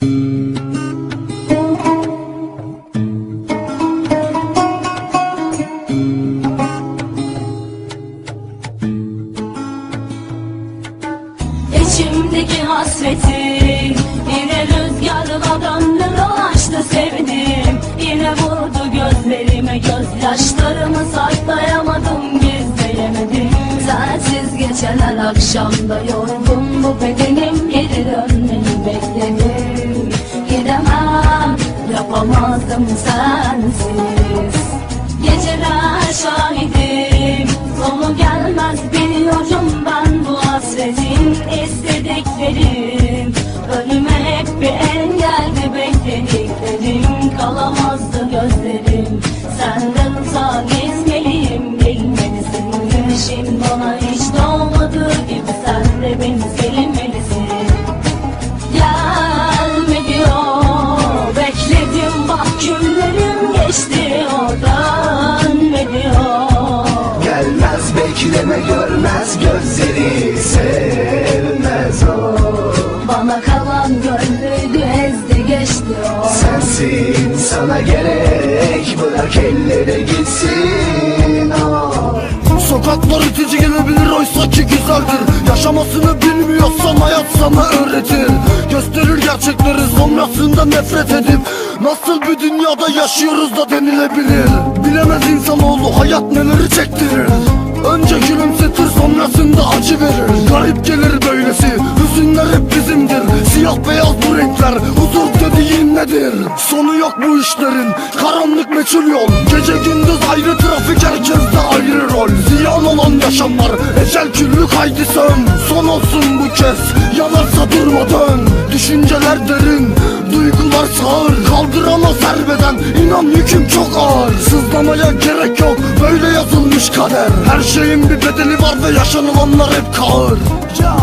İçimdeki hasreti Yine rüzgarla döndü dolaştı sevdim. Yine vurdu gözlerime gözyaşlarımı saklayamadım gizleyemedim. Sensiz geçen her akşamda yorgun yapamazdım sensiz. Geceler şahidim Sonu gelmez biliyorum ben bu hasretin istediklerim Önüme hep bir engeldi beklediklerim Kalamazdı gözleri sevmez o. Bana kalan gönlüydü ezdi geçti o. Sensin sana gerek bırak ellere gitsin o. Sokaklar itici gelebilir oysa ki güzeldir. Yaşamasını bilmiyorsan hayat sana öğretir. Gösterir gerçekleri sonrasında nefret edip Nasıl bir dünyada yaşıyoruz da denilebilir. Bilemez insanoğlu hayat neleri çektirir. Önce gülümsetir sonrasında acı verir. Garip gelir böylesi. Hüzünler hep bizimdir. Siyah beyaz bu renkler huzur dediğin nedir? Sonu yok bu işlerin. Karanlık meçhul yol. Gece gündüz ayrı trafik herkeste ayrı rol. Ziyan olan yaşamlar ecel küllü kaydı sön Son olsun bu kez. Yanarsa durma dön Düşünceler derin duygular sağır. Kaldıramaz herbeden inan yüküm çok ağır. Sızlamaya gerek yok böyle yazılmış kader. Her şeyin bir bedeli var ve yaşanılanlar hep kağır Ya